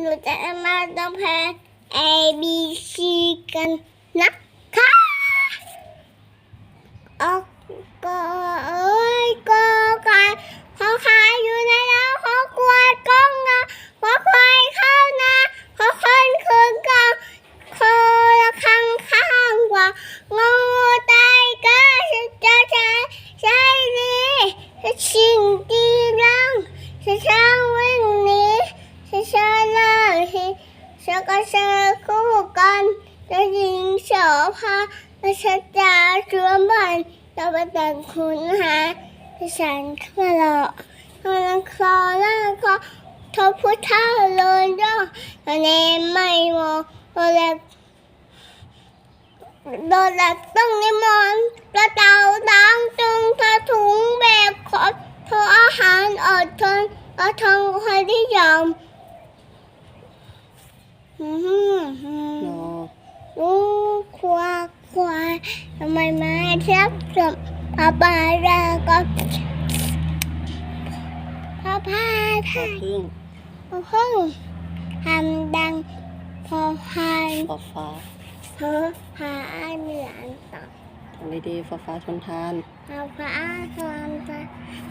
หนูจะมาต้องแพ้ A B C กันนะคะออกก็เอ้ยก็ไก่เขาขายอยู่ในแล้วเขากวดกล้องนะเขาควายเข้านะเขาคนคืนกองเขาละคังข้างกว่างูตายก็จะใช้ใช่ดีชิงดีลังจะช่างวิ่ ฉันก็เชื่อคู่กันจะยิงเสือพาและฉันจะชวนบันจะไปแต่งคุณหาฉันขึ้นมาหลอกกำลังคลอแล้วก็ทบพุทธาเลยย่อตอนนี้ไม่มองโดนแหลกโดนแหลกต้องนิมนต์ประเตาดังจึงทะถุงแบกขอเธออาหารอดทนอดทนใครที่ยอม อืมอืมนอลูกควายควายทำไมมาทับกับปาปาราก็พาพาพอท่าพึ่งพอพึ่งทำดังพอพานฟอฟ้าเพอพาเหนือนต่อทางดีๆฟอฟ้าชนทานพอพาทำใจ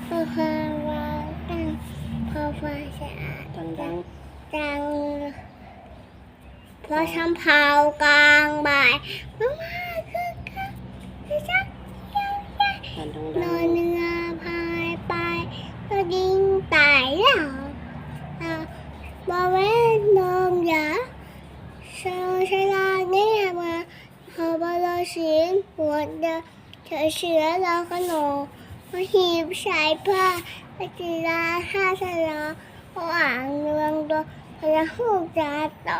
พอพาวาตั้งพอพาสะอาดดังจัง พอทำเผากลางบ่ายมามาคือคือคือชักเยี่ยวใหญ่ๆหันดังนอนเนื้อพายไปก็ยิงตายแล้วบอกไว้นมอย่าชาวชลาเนี่ยมาพอบลสินหัวเดเธอเชื้อแล้วขนมมาหีบใส่ผ้าปฏิลาห้าสลาอ่างเรืองตัวพระหูจาต่อ